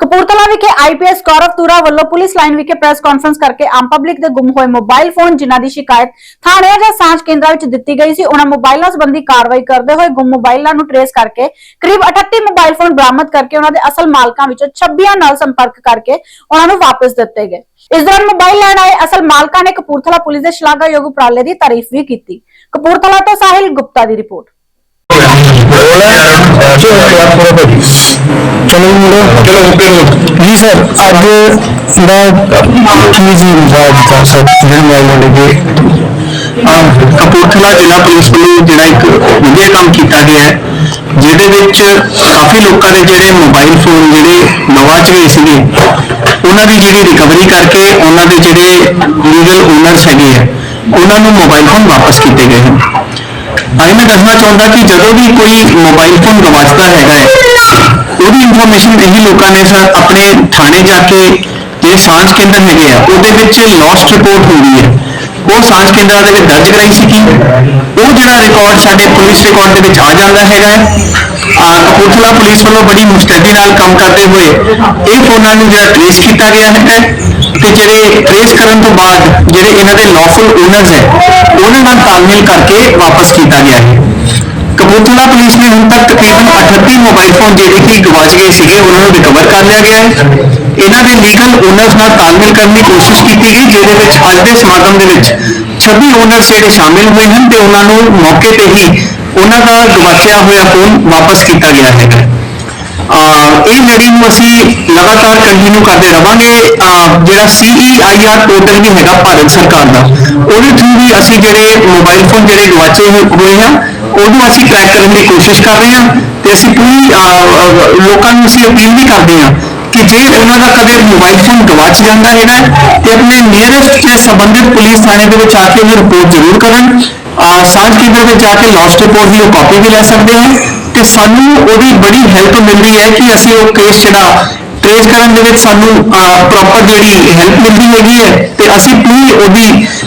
ਕਪੂਰਥਲਾ ਵਿਖੇ ਆਈਪੀਐਸ ਗੌਰਵ ਤੁਰਾ ਵੱਲੋਂ police line ਵਿਖੇ ਪ੍ਰੈਸ ਕਾਨਫਰੰਸ ਕਰਕੇ ਆਮ ਪਬਲਿਕ ਦੇ ਗੁੰਮ ਹੋਏ ਮੋਬਾਈਲ ਫੋਨ ਜਿਨ੍ਹਾਂ ਦੀ ਸ਼ਿਕਾਇਤ ਥਾਣਿਆਂ ਜਾਂ ਸਾਂਝ ਕੇਂਦਰਾਂ ਵਿੱਚ ਦਿੱਤੀ ਗਈ ਸੀ, ਉਹਨਾਂ ਮੋਬਾਈਲਾਂ ਸੰਬੰਧੀ ਕਾਰਵਾਈ ਕਰਦੇ ਹੋਏ ਗੁੰਮ ਮੋਬਾਈਲਾਂ ਨੂੰ ਟਰੇਸ ਕਰਕੇ ਕਰੀਬ 38 ਮੋਬਾਈਲ ਫੋਨ ਬਰਾਮਦ ਕਰਕੇ ਉਹਨਾਂ ਦੇ ਅਸਲ ਮਾਲਕਾਂ ਵਿੱਚੋਂ 26 ਨਾਲ ਸੰਪਰਕ ਕਰਕੇ ਉਹਨਾਂ ਨੂੰ ਵਾਪਸ ਦਿੱਤੇ ਗਏ। ਇਸ ਦੌਰਾਨ ਮੋਬਾਈਲ ਲੈਣ ਆਏ ਅਸਲ ਮਾਲਕਾਂ ਨੇ ਕਪੂਰਥਲਾ ਪੁਲਿਸ ਦੇ ਸ਼ਲਾਘਾਯੋਗ ਉਪਰਾਲੇ ਦੀ ਤਾਰੀਫ ਵੀ ਕੀਤੀ। ਕਪੂਰਥਲਾ ਤੋਂ ਸਾਹਿਲ ਗੁਪਤਾ ਦੀ ਰਿਪੋਰਟ। ਚਲੋ ਓਕੇ ਜੀ ਸਰ ਅੱਜ ਦਾ ਕੀ ਜੀ ਦਾ ਸਰ ਜਿਹੜਾ ਮੈਂ ਲੱਗੇ ਕਪੂਰਥਲਾ ਜ਼ਿਲ੍ਹਾ ਪੁਲਿਸ ਵੱਲੋਂ ਜਿਹੜਾ ਇੱਕ ਵਧੀਆ ਕੰਮ ਕੀਤਾ ਗਿਆ ਹੈ, ਜਿਹਦੇ ਵਿੱਚ ਕਾਫੀ ਲੋਕਾਂ ਦੇ ਜਿਹੜੇ ਮੋਬਾਈਲ ਫੋਨ ਜਿਹੜੇ ਗਵਾਚ ਗਏ ਸੀਗੇ, ਉਹਨਾਂ ਦੀ ਜਿਹੜੀ ਰਿਕਵਰੀ ਕਰਕੇ ਉਹਨਾਂ ਦੇ ਜਿਹੜੇ ਲੀਗਲ ਓਨਰਸ ਹੈਗੇ ਆ, ਉਹਨਾਂ ਨੂੰ ਮੋਬਾਈਲ ਫੋਨ ਵਾਪਸ ਕੀਤੇ ਗਏ ਹਨ। ਅੱਜ ਮੈਂ ਦੱਸਣਾ ਚਾਹੁੰਦਾ ਕਿ ਜਦੋਂ ਵੀ ਕੋਈ ਮੋਬਾਈਲ ਫੋਨ ਗਵਾਚਦਾ ਹੈ ਉਹਦੀ ਇਹੀ ਲੋਕਾਂ ਨੇ ਸਰ ਆਪਣੇ ਥਾਣੇ ਜਾ ਕੇ ਜਿਹੜੇ ਸਾਂਝ ਕੇਂਦਰ ਹੈਗੇ ਆ, ਉਹਦੇ ਵਿੱਚ ਲੌਸਟ ਰਿਪੋਰਟ ਹੁੰਦੀ ਹੈ। ਉਹ ਸਾਂਝ ਕੇਂਦਰਾਂ ਦੇ ਵਿੱਚ ਦਰਜ ਕਰਾਈ ਸੀ ਉਹ ਜਿਹੜਾ ਰਿਕਾਰਡ ਸਾਡੇ ਪੁਲਿਸ ਰਿਕਾਰਡ ਦੇ ਵਿੱਚ ਆ ਜਾਂਦਾ ਹੈਗਾ ਆ, ਕਪੂਰਥਲਾ ਪੁਲਿਸ ਵੱਲੋਂ ਬੜੀ ਮੁਸਤੈਦੀ ਨਾਲ ਕੰਮ ਕਰਦੇ ਹੋਏ ਇਹ ਫੋਨਾਂ ਨੂੰ ਜਿਹੜਾ ਟ੍ਰੇਸ ਕੀਤਾ ਗਿਆ ਹੈ ਤੇ ਜਿਹੜੇ ਟ੍ਰੇਸ ਕਰਨ ਤੋਂ ਬਾਅਦ ਜਿਹੜੇ ਇਹਨਾਂ ਦੇ ਲੌਫੁਲ ਓਨਰਸ ਹੈ, ਉਹਨਾਂ ਨਾਲ ਤਾਲਮੇਲ ਕਰਕੇ ਵਾਪਸ ਕੀਤਾ ਗਿਆ ਹੈ। ਕਪੂਰਥਲਾ ਪੁਲਿਸ ਨੇ ਹੁਣ ਤੱਕ ਤਕਰੀਬਨ 38 ਮੋਬਾਈਲ ਫੋਨ ਜਿਹੜੇ ਕਿ ਗਵਾਚ ਗਏ ਸੀਗੇ, ਉਹਨਾਂ ਨੂੰ ਰਿਕਵਰ ਕਰ ਲਿਆ ਗਿਆ ਹੈ। ਇਹਨਾਂ ਦੇ ਲੀਗਲ ਓਨਰਸ ਨਾਲ ਤਾਲਮੇਲ ਕਰਨ ਦੀ ਕੋਸ਼ਿਸ਼ ਕੀਤੀ ਗਈ, ਜਿਹਦੇ ਵਿੱਚ ਅੱਜ ਦੇ ਸਮਾਗਮ ਦੇ ਵਿੱਚ 26 ਓਨਰਸ ਜਿਹੜੇ ਸ਼ਾਮਿਲ ਹੋਏ ਹਨ ਤੇ ਉਹਨਾਂ ਨੂੰ ਮੌਕੇ ਤੇ ਹੀ ਉਹਨਾਂ ਦਾ ਗਵਾਚਿਆ ਹੋਇਆ ਫੋਨ ਵਾਪਸ ਕੀਤਾ ਗਿਆ ਹੈਗਾ ਅਹ ਇਹ ਲੜੀ ਨੂੰ ਅਸੀਂ ਲਗਾਤਾਰ ਕੰਟੀਨਿਊ ਕਰਦੇ ਰਵਾਂਗੇ। ਅਹ ਜਿਹੜਾ CEIR ਪੋਰਟਲ ਵੀ ਹੈਗਾ ਭਾਰਤ ਸਰਕਾਰ ਦਾ, ਉਹਦੇ ਥਰੂ ਵੀ ਅਸੀਂ ਜਿਹੜੇ ਮੋਬਾਈਲ ਫੋਨ ਜਿਹੜੇ ਗਵਾਚੇ ਹੋਏ ਹੋਏ ਆ ਉਹਨੂੰ ਅਸੀਂ ਟਰੈਕ ਕਰਨ ਦੀ ਕੋਸ਼ਿਸ਼ ਕਰ ਰਹੇ ਹਾਂ ਤੇ ਅਸੀਂ ਪੂਰੀ ਲੋਕਾਂ ਨੂੰ ਅਸੀਂ ਅਪੀਲ ਵੀ ਕਰਦੇ ਹਾਂ ਕਿ ਜੇ ਉਹਨਾਂ ਦਾ ਕਦੇ ਮੋਬਾਈਲ ਫੋਨ ਗਵਾਚ ਜਾਂਦਾ ਹੈਗਾ ਤੇ ਆਪਣੇ ਨੀਅਰੈਸਟ ਤੇ ਸੰਬੰਧਿਤ ਪੁਲਿਸ ਥਾਣੇ ਦੇ ਵਿੱਚ ਆ ਕੇ ਉਹਦੀ ਰਿਪੋਰਟ ਜ਼ਰੂਰ ਕਰਨ। ਸਾਂਝ ਕੇਂਦਰ ਵਿੱਚ ਜਾ ਕੇ ਲੌਸਟ ਰਿਪੋਰਟ ਦੀ ਉਹ ਕਾਪੀ ਵੀ ਲੈ ਸਕਦੇ ਹਾਂ ਤੇ ਸਾਨੂੰ ਉਹਦੀ ਬੜੀ ਹੈਲਪ ਮਿਲ ਰਹੀ ਹੈ ਕਿ ਅਸੀਂ ਉਹ ਕੇਸ ਜਿਹੜਾ ਟ੍ਰੇਸ ਕਰਨ ਦੇ ਵਿੱਚ ਸਾਨੂੰ ਪ੍ਰੋਪਰ ਜਿਹੜੀ ਹੈਲਪ ਮਿਲਦੀ ਹੈਗੀ ਹੈ ਤੇ ਅਸੀਂ ਪੂਰੀ ਉਹਦੀ